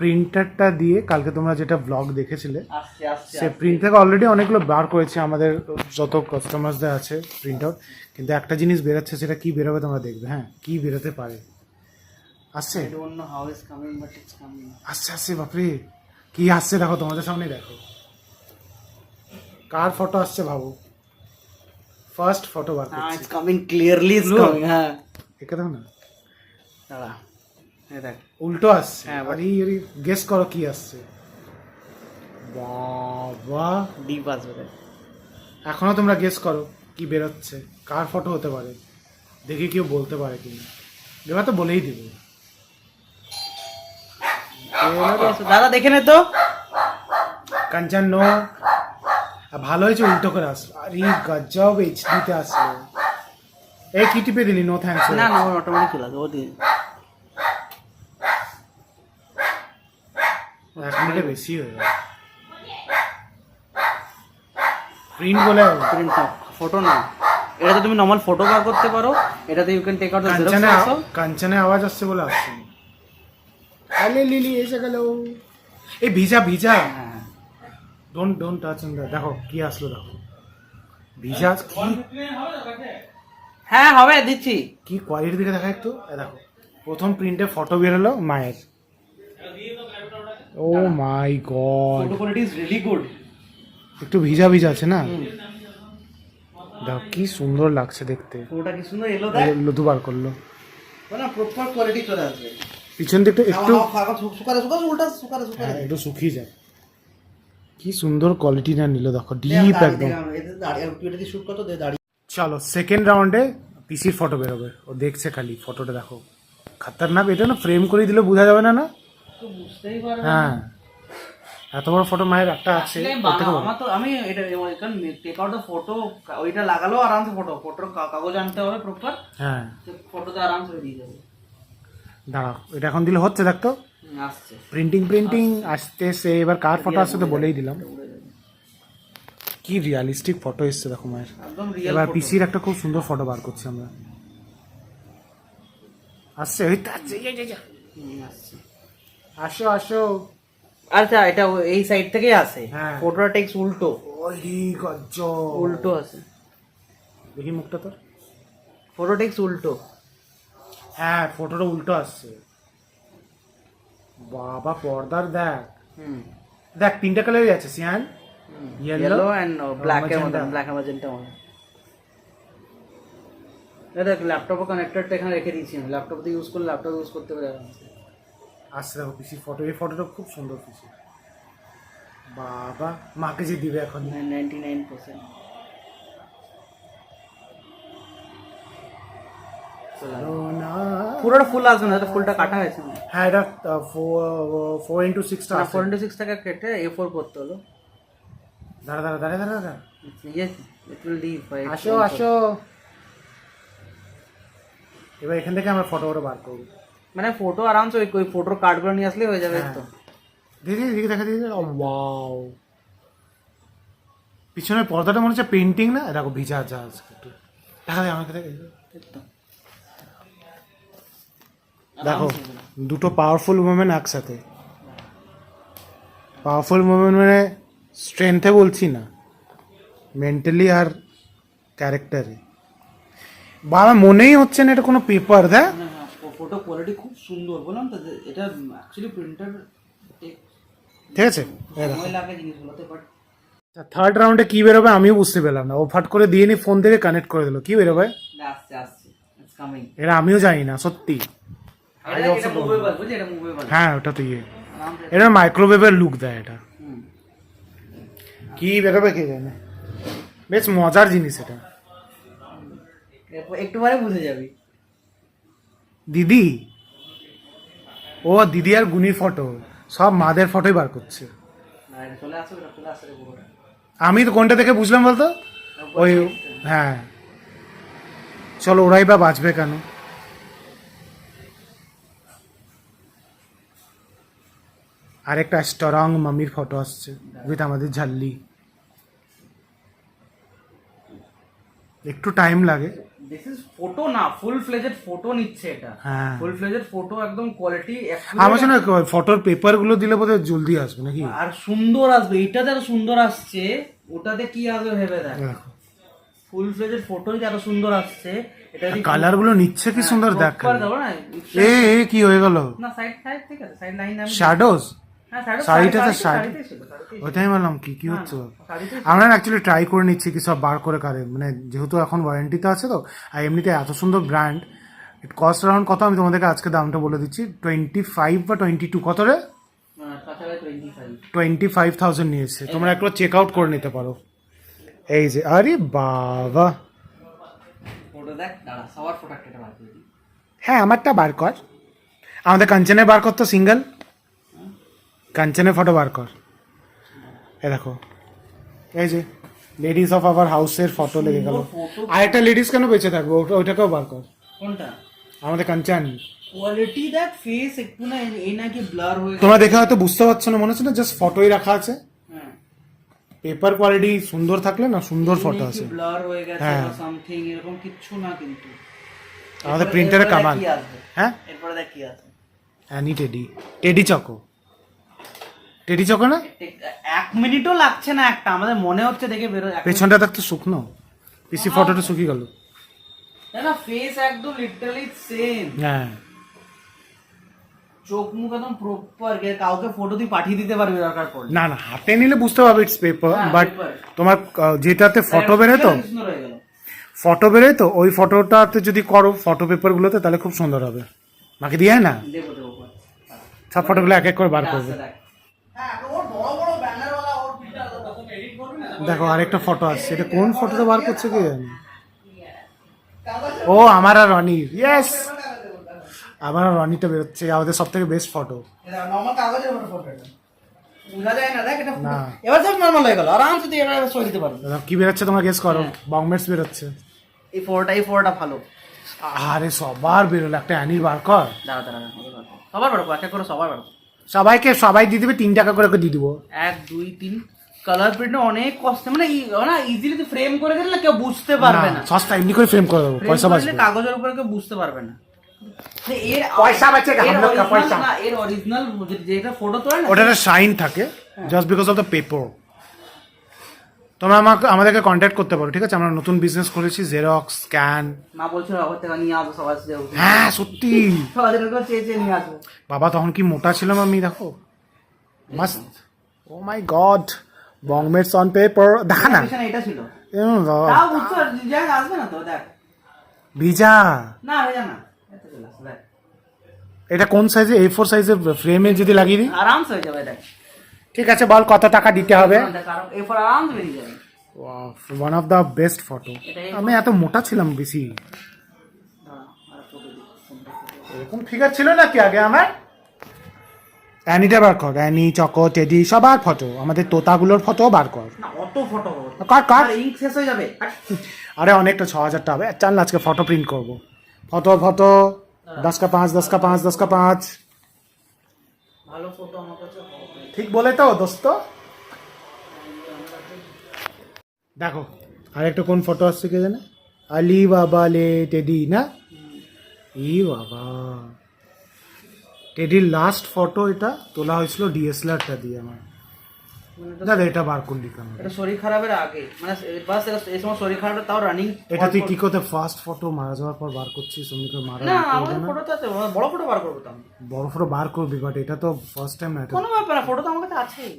প্রিন্টারটা দিয়ে কালকে তোমরা যেটা ব্লগ দেখেছিলে সে প্রিন্ট থেকে অলরেডি অনেকগুলো বার করেছে আমাদের যত কাস্টমার্সদের আছে প্রিন্ট আউট কিন্তু একটা জিনিস বেরোচ্ছে সেটা কি বেরোবে তোমরা দেখবে হ্যাঁ কি বেরোতে পারে। আসছে. আসছে আসছে বাপরে কি আসছে দেখো তোমাদের সামনে দেখো। কার ফটো আসছে ভাবো? ফার্স্ট ফটো বার করছি। it's coming clearly. It's হ্যাঁ। একে দেখো না। দাঁড়া। এই দেখ। উল্টো আসছে। হ্যাঁ, আরে গেস করো কি আসছে। বাবা। ডিপ আসবে এখনও তোমরা গেস করো কি বেরোচ্ছে। কার ফটো হতে পারে। দেখে কেউ বলতে পারে কিনা এবার তো বলেই দিবে। দাদা দেখে নে তো। কাঞ্চন নো ভালো হয়েছে উল্টো করে আসলো। আরে গজব এইচডিতে আসলো। এই কি টিপে দিলি? নো থ্যাঙ্কস না না অটোমেটিক চলে আসবে। ও দিয়ে এক মিনিটে বেশি হয়ে গেল প্রিন্ট বলে প্রিন্ট ফটো না এটাতে তুমি নর্মাল ফটো বার করতে পারো এটাতে you can take out the xerox also কাঞ্চনে আওয়াজ আসছে বলে আসছে। না। আলে লিলি এসে গেল। এই ভিজা ভিজা। হ্যাঁ ডোন্ট ডোন্ট টাচ অন দেখো কি আসলো দেখো। ভিজা কি? হ্যাঁ হবে দিচ্ছি। কি কোয়ালিটি দিকে দেখা একটু? দেখো। প্রথম প্রিন্টে ফটো বেরোলো মায়ের। ও my god photo quality is really good একটু ভিজা ভিজা আছে না? দেখো কি সুন্দর লাগছে দেখতে। ফটোটা কি সুন্দর? এলো দেখ। লদু বার করল। না প্রপার কোয়ালিটি চলে আসবে। পিছন দিকটা একটু শুকারে শুকারে উল্টা শুকারে শুকারে হ্যাঁ একটু শুকিয়ে যায়। কি সুন্দর কোয়ালিটি না নিল দেখো ডিপ একদম। চলো সেকেন্ড রাউন্ডে পিসির ফটো বেরোবে। ও দেখছে খালি ফটোটা দেখো। খাতারনাক এটা না ফ্রেম করে দিলে বোঝা যাবে না না? হ্যাঁ। এত বড় ফটো মায়ের একটা আছে। আমার তো আমি এটা কারণ টেক আউট দ্য ফটো ওইটা লাগালেও আরামসে ফটো ফটোর কাগজ আনতে হবে প্রপার হ্যাঁ। ফটোতে আরামসে বেরিয়ে যাবে। দাঁড়াও এটা এখন দিলে হচ্ছে হুম, আসছে। প্রিন্টিং প্রিন্টিং আসতে সে এবার কার ফটো আসছে তো বলেই দিলাম। কি রিয়ালিস্টিক ফটো এসছে দেখো মায়ের। এবার পিসির একটা খুব সুন্দর ফটো বার করছি আমরা। আসছে ওই তো আসছে, এই, এই, এই, আসছে আসো আসো। আচ্ছা এটা এই সাইড থেকেই আসে। হ্যাঁ। ফটোটা টেক্স উল্টো। উল্টো আছে দেখি মুখটা তোর। ফটো টেক্স উল্টো। হ্যাঁ ফটোটা উল্টো আসছে। বাবা পর্দার দেখ। হুম। দেখ তিনটা কালারই আছে সিয়ান ইয়েলো এন্ড ব্ল্যাক এর. মধ্যে ব্ল্যাক এর মধ্যে এটা দেখ ল্যাপটপে কানেক্টরটা এখানে রেখে দিয়েছি আমি। ল্যাপটপ দিয়ে ইউজ করলে ল্যাপটপ ইউজ করতে পারে দেখো পিসি ফটো এই ফটোটা খুব সুন্দর পিসি বাবা মাকে যে দিবে এখন? 99% পুরোটা ফুল আসবে না? এটা ফুলটা কাটা হয়েছে। হ্যাঁ এটা ফোর ইন্টু সিক্সটা ফোর ইন্টু সিক্স টাকা কেটে এ ফোর করতে হলো। দাঁড়া দাঁড়া দাঁড়া দাঁড়া আসো আসো। এবার এখান থেকে আমরা ফটো ফটো বার করব। মানে ফটো আরামসে ওই ওই ফটোর কার্ডগুলো নিয়ে আসলেই হয়ে যাবে হ্যাঁ। তো দিদি দিদি দেখা দিদি ওয়াও পিছনের পর্দাটা মনে হচ্ছে পেন্টিং না? দেখো ভিজা জাহাজ একটু দেখা যায় আমাকে দেখে। দেখো দুটো পাওয়ারফুল মুভমেন্ট একসাথে। পাওয়ারফুল মুভমেন্ট মানে স্ট্রেংথে বলছি না। মেন্টালি আর ক্যারেক্টারে বা আমার মনেই হচ্ছে না এটা কোনো পেপার দেখ। ফটো কোয়ালিটি খুব সুন্দর। বললাম তো এটা অ্যাকচুয়ালি প্রিন্টার ঠিক আছে। সময় লাগে জিনিসগুলোতে বাট থার্ড রাউন্ডে কি বেরোবে আমিও বুঝতে পেলাম না। ও ফাট করে দিয়ে নি ফোন থেকে কানেক্ট করে দিল। কি বেরোবে? আসছে আসছে। এটা আমিও জানি না সত্যি। হ্যাঁ ওটা তো ইয়ে। এটা মাইক্রোওয়েভের লুক দেয় এটা। কি বেরোবে কে জানে? বেশ মজার জিনিস এটা। একটু পরে বুঝে যাবি। দিদি। ও দিদি আর গুনির ফটো সব মাদের ফটোই বার করছে। আমি তো কোনটা থেকে বুঝলাম বলতো? ওই হ্যাঁ। চলো, ওরাই বা বাঁচবে কেন? আরেকটা স্ট্রং মামির ফটো আসছে উইথ আমাদের ঝাল্লি। একটু টাইম লাগে। দিস ইজ ফটো না ফুল ফ্লেজেড ফটো নিচ্ছে এটা। হ্যাঁ। ফুল ফ্লেজেড ফটো একদম কোয়ালিটি আমার ফটোর পেপারগুলো দিলে বোধহয় জলদি আসবে নাকি? আর সুন্দর আসবে এটাতে এত সুন্দর আসছে ওটাতে কি আসবে ভেবে দেখ। ফুল ফ্লেজেড ফটো এত সুন্দর আসছে এটা কালারগুলো নিচ্ছে কি সুন্দর দেখ এ কি হয়ে গেল? না সাইড সাইড ঠিক আছে সাইড লাইন আমি শ্যাডোজ হ্যাঁ শাড়ি শাড়িটা তো শাড়ি। ওইটাই বললাম কি কি হচ্ছে? আমরা অ্যাকচুয়ালি ট্রাই করে নিচ্ছি কি সব বার করে কারে। মানে যেহেতু এখন ওয়ারেন্টিতে আছে তো আর এমনিতে এত সুন্দর ব্র্যান্ড ইট কস্ট অ্যারাউন্ড কত? আমি তোমাদেরকে আজকে দামটা বলে দিচ্ছি টোয়েন্টি ফাইভ বা টোয়েন্টি টু কত রে? হ্যাঁ, কাছাকাছি 25 টোয়েন্টি ফাইভ থাউজেন্ড নিয়েছে। তোমরা একবার চেক আউট করে নিতে পারো। এই যে আরে বাবা। হ্যাঁ আমারটা বার কর। আমাদের কাঞ্চনের বার কর তো সিঙ্গেল কাঞ্চনের ফটো বার কর। এ দেখো। এই যে লেডিস অফ আওয়ার হাউসের ফটো লেগে গেল। photo। আর একটা লেডিস কেন বেঁচে থাকবে? ওটা ওইটাকেও বার কর। কোনটা? আমাদের কাঞ্চন। কোয়ালিটি দেখ ফেস একটু না এই না কি ব্লার হয়ে তোমরা দেখে হয়তো বুঝতে পারছ না মনে হচ্ছে না জাস্ট ফটোই রাখা আছে। হ্যাঁ। পেপার কোয়ালিটি সুন্দর থাকলে না সুন্দর ফটো আছে। ব্লার হয়ে গেছে হ্যাঁ। বা সামথিং এরকম কিচ্ছু না কিন্তু। আমাদের প্রিন্টারে কামাল। হ্যাঁ? এরপরে দেখ কি আছে Annie Teddy Teddy Choco Teddy Choco না? এক মিনিটও লাগছে না একটা আমাদের মনে হচ্ছে দেখে বেরো পেছনটা দেখতে শুকনো। পিসি ফটোটা শুকিয়ে গেল। না ফেস একদম লিটারালি সেম হ্যাঁ। চোখ মুখ একদম প্রপার কাউকে ফটো তুই পাঠিয়ে দিতে পারবি দরকার পড়লে। না না হাতে নিলে বুঝতে পারবে ইটস পেপার বাট তোমার যেটাতে ফটো বেরোয় তো ফটো বেরোয় তো ওই ফটোটাতে যদি করো ফটো পেপারগুলোতে তাহলে খুব সুন্দর হবে। বাকি দিয়ে না। সব ফটোগুলো এক এক করে বার করবে আচ্ছা, দেখ। হ্যাঁ, ওর বড় বড় banner ওয়ালা ওর printer তখন edit করবি না? দেখো আরেকটা ফটো আসছে এটা কোন ফটোটা বার করছে কি ও আমার আর রনির ইয়েস আমার আর রনিটা বেরোচ্ছে আমাদের সব থেকে বেস্ট ফটো। এবার সব নর্মাল হয়ে গেল আরামসে তুই এবার সই দিতে পারবি কি বেরোচ্ছে তোমরা গেস করো? বংমেটস বেরোচ্ছে। এই ফটোটা এই ফটোটা ভালো। আরে সবার বেরোলো একটা অ্যানির বার কর। দাঁড়া দাঁড়া। সবার বার কর, এক করে সবার বার সবাইকে সবাই দিয়ে দিবে তিন টাকা করে করে দিয়ে দিবো। এক দুই তিন। কালার প্রিন্ট অনেক কষ্ট মানে না ইজিলি তুই ফ্রেম করে দিলে কেউ বুঝতে পারবে না সস্তা এমনি করে ফ্রেম করে দেবো পয়সা বাঁচবে। কাগজের উপরে কেউ বুঝতে পারবে না। এর পয়সা বাঁচেগা, এর হাম লোগ কা পয়সা। না, এর অরিজিনাল যেটা ফটো তোলে না ওটা একটা শাইন থাকে just because of the paper তোমরা আমাকে আমাদেরকে কন্ট্যাক্ট করতে পারো ঠিক আছে? আমরা নতুন বিজনেস করেছি জেরক্স স্ক্যান মা বলছিল আবার থেকে নিয়ে আসব সবার হ্যাঁ সত্যি। সবাই থেকে চেয়ে চেয়ে নিয়ে আসব। বাবা তখন কি মোটা ছিলাম আমি দেখো? Must oh my god Bongmates on paper দেখা না এটা ছিল। তাও বুঝতে পারছি আসবে না তো দেখ। ভিজা। না না। এটা কোন সাইজে এ ফোর সাইজের ফ্রেমে যদি লাগিয়ে দিই। আরামসে হয়ে যাবে দেখ। ঠিক আছে বল কত টাকা দিতে হবে? আরাম এরপর আরামসে বেরিয়ে যাবে। One of the best photo আমি এত মোটা ছিলাম বেশি? এরকম ফিগার ছিল নাকি আগে আমার? অ্যানিটা বার কর অ্যানি চকো টেডি সবার ফটো আমাদের তোতাগুলোর ফটো বার কর না অত ফটো ইঙ্ক শেষ হয়ে যাবে। আরে অনেকটা ছ হাজারটা হবে। চল না আজকে ফটো প্রিন্ট করব। ফটো ফটো দশ কা পাঁচ দশ কা পাঁচ দশ কা পাঁচ। ভালো ফটো আমার কাছে হবে। ঠিক বলে তো দোস্ত? দেখো আর একটা কোন ফটো আসছে কে জানে? আলি বাবা লে টেডি না? ই বাবা টেডির লাস্ট ফটো এটা তোলা হয়েছিল ডিএসএলআরটা দিয়ে আমার। দাদা এটা বার করলি কেন? এটা শরীর খারাপের আগে। মানে বাস এই সময় শরীর খারাপ তাও রানিং এটা তুই কি করতে ফার্স্ট ফটো মারা যাওয়ার পর বার করছিস? অমনি করে মারা না ফটো তো বড় ফটো বার করব তো। বড় ফটো বার করবি বাট এটা তো ফার্স্ট টাইম না কোনো ব্যাপার না ফটো তো আমার কাছে আছেই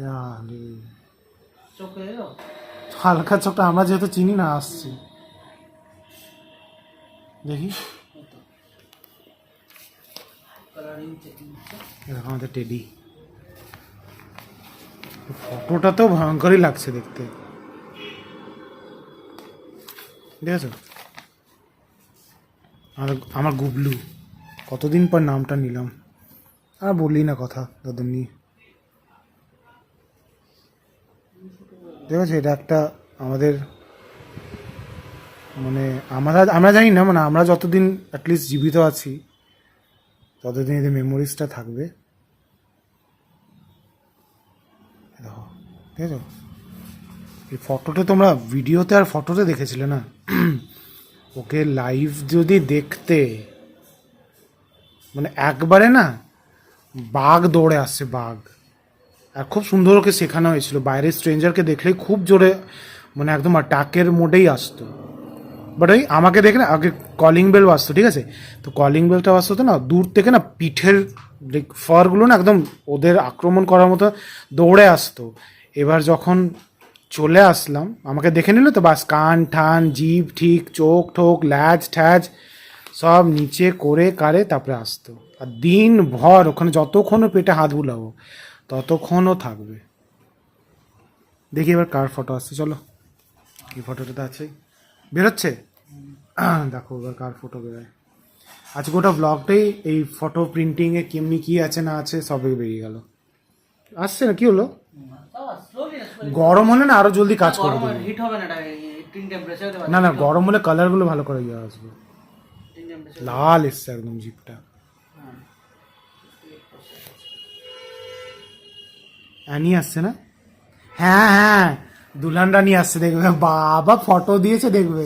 ইয়ালে। চোখে হালকা চোখটা আমরা যেহেতু চিনি না আসছি। দেখি। আমাদের টেডি ফটোটা তো ভয়ঙ্করই লাগছে দেখতে। দেখেছ? আমার আমার গুবলু, কতদিন পর নামটা নিলাম। আর বললি না কথা, দাদুর নিয়ে। দেখেছ? এটা একটা আমাদের মানে আমরা আমরা জানি না মানে আমরা যতদিন অ্যাটলিস্ট জীবিত আছি ততদিন এদের মেমোরিজটা থাকবে। দেখো, ঠিক আছে? এই ফটোটা তোমরা ভিডিওতে আর ফটোতে দেখেছিলে না? ওকে লাইভ যদি দেখতে মানে একবারে না, বাঘ দৌড়ে আসছে, বাঘ। আর খুব সুন্দর ওকে শেখানো হয়েছিল। বাইরের স্ট্রেঞ্জারকে দেখলেই খুব জোরে মানে একদম অ্যাটাকের মোডেই আসতো। বাট ওই আমাকে দেখে না, আগে কলিং বেল বাজতো, ঠিক আছে? তো কলিং বেলটা বাজতো না, দূর থেকে না পিঠের ফারগুলো না একদম ওদের আক্রমণ করার মতো দৌড়ে আসতো। এবার যখন চলে আসলাম, আমাকে দেখে নিল তো বাস, কান, ঠান, জিভ, ঠিক, চোখ, ঠোক, ল্যাজ, ঠ্যাজ, সব নিচে করে কারে তারপরে আসতো। আর দিন ভর ওখানে যতক্ষণ ওর পেটে হাত বুলাবো ততক্ষণও থাকবে। দেখি এবার কার ফটো আসছে, চলো। এই ফটোটা তো আছেই বেরোচ্ছে? দেখো এবার কার ফটো বেরোয়। আজকে গোটা ব্লগটাই এই ফটো প্রিন্টিংয়ে কেমনি কি আছে না আছে সবই বেরিয়ে গেল। আসছে না কি হলো? গরম হলে না আরও জলদি কাজ করে দেবে। হিট হবে না না না গরম হলে কালারগুলো ভালো করে ইয়ে আসবে। লাল এসছে একদম জিপটা অ্যানি আসছে না? হ্যাঁ হ্যাঁ। দুলহান রানী আসছে দেখবে। বাবা ফটো দিয়েছে দেখবে।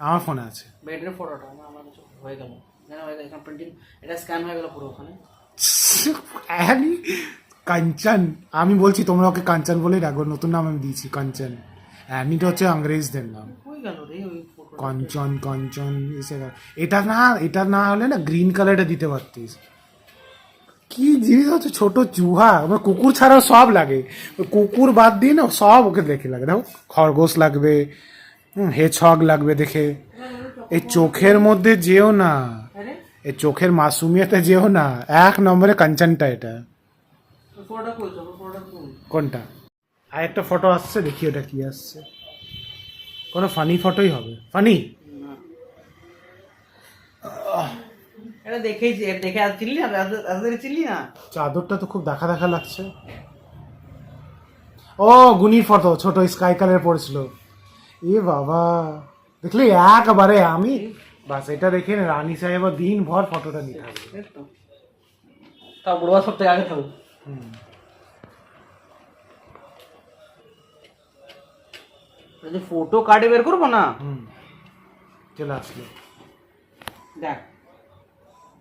আমার ফোনে আছে। বেডের ফটোটা আমার কাছে হয়ে গেল। জানা গেল এখানে প্রিন্টিং এটা স্ক্যান হয়ে গেল পুরো ওখানে। কাঞ্চন আমি বলছি তোমরা ওকে কাঞ্চন বলেই রাখব নতুন নাম আমি দিয়েছি কাঞ্চন। অ্যানিটা হচ্ছে ইংরেজদের নাম। কাঞ্চন কাঞ্চন এটা না এটা না হলে না গ্রিন কালারটা দিতে পারতিস। কি জিনিস হচ্ছে ছোট চুহা। আমার কুকুর ছাড়াও সব লাগে। কুকুর বাদ দিয়ে না সব ওকে দেখে লাগে। দেখো খরগোশ লাগবে হেছগ লাগবে দেখে। এই চোখের মধ্যে যেও না। এই চোখের মাসুমিয়াতে যেও না। এক নম্বরে কাঞ্চনটা এটা। কোনটা? আর একটা ফটো আসছে দেখি ওটা কি আসছে। কোনো ফানি ফটোই হবে। ফানি না। এটা দেখেই দেখে আর চিনলি না? এত চিনলি না? চাদরটা তো খুব দেখা দেখা লাগছে। ও গুনির ফটো ছোট স্কাই কালার পড়েছিল। এ বাবা দেখলি? একবারে আমি বাস এটা দেখে রানী সাহেব দিন ভর ফটোটা নিতে হবে। তা বুড়বা সব থেকে আগে থাকব যদি ফটো কার্ডে বের করব না? চলে আসলো। দেখ।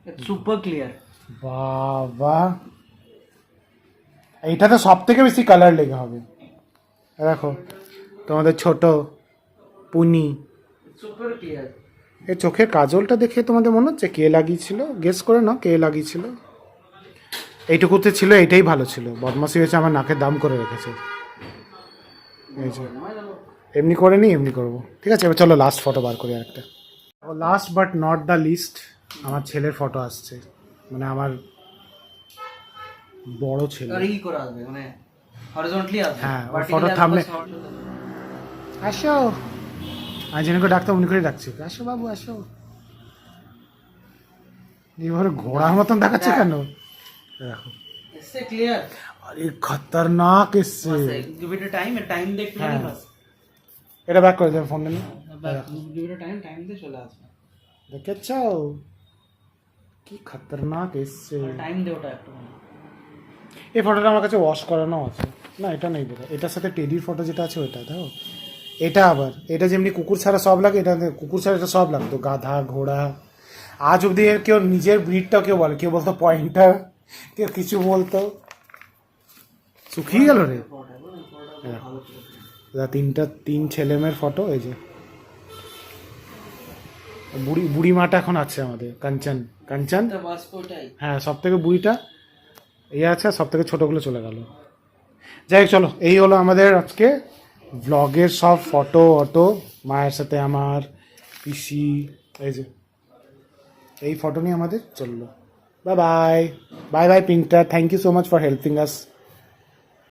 সুপার ক্লিয়ার বাবা। এইটা তো সব থেকে বেশি কালার লেগে হবে। দেখো তোমাদের ছোট পুনি। সুপার ক্লিয়ার এই চোখের কাজলটা দেখে তোমাদের মনে হচ্ছে কে লাগিয়েছিল? গেস করে নাও কে লাগিয়েছিল। এইটুকুতে ছিল এইটাই ভালো ছিল। বদমাসি হয়েছে আমার নাকের দাম করে রেখেছে। এই যে। এমনি করে নি এমনি করব। ঠিক আছে এবার চলো লাস্ট ফটো বার করি আরেকটা। Last but not the least আমার ছেলের ফটো আসছে। মানে আমার বড় ছেলে। আর ই করে আসবে? মানে হরিজন্টালি আসবে? হ্যাঁ, ওর thumbnail- horizontal- আসো। আজ জেনেকে ডাক্তার উনি করে ডাকছে। আসো বাবু আসো। এবার ঘোড়ার মতন দেখাচ্ছে কেন? দেখো। এসছে ক্লিয়ার আরে খতরনাক এসছে। গিভ ইট টাইম টাইম দেখ হ্যাঁ। এটা ব্যাক করে দেবে টাইম টাইম দিয়ে চলে আসবে। দেখেছ? কি খতরনাক এসছে। টাইম দে ওটা একটু। এই ফটোটা আমার কাছে ওয়াশ করানো আছে। না এটা নেই বোধ এটার সাথে টেডির ফটো যেটা আছে ওটা দেখো এটা আবার এটা যেমনি কুকুর ছাড়া সব লাগে এটা কুকুর ছাড়া এটা সব লাগতো গাধা ঘোড়া আজ অব্দি এর কেউ নিজের ব্রিডটা কেউ বলে কেউ বলতো পয়েন্টার কেউ কিছু বলতো। শুকিয়ে গেল রে। এটা তিনটা তিন ছেলে মেয়ের ফটো এই যে। বুড়ি বুড়ি মাটা এখন আছে আমাদের কাঞ্চন। কাঞ্চন? হ্যাঁ সব থেকে বুড়িটা এই আছে সব থেকে ছোটোগুলো চলে গেল। যাই হোক চলো এই হলো আমাদের আজকে ব্লগের সব ফটো অটো মায়ের সাথে আমার পিসি এই যে এই ফটো নিয়ে আমাদের চলল। Bye bye bye bye পিঙ্কটা thank you so much for helping us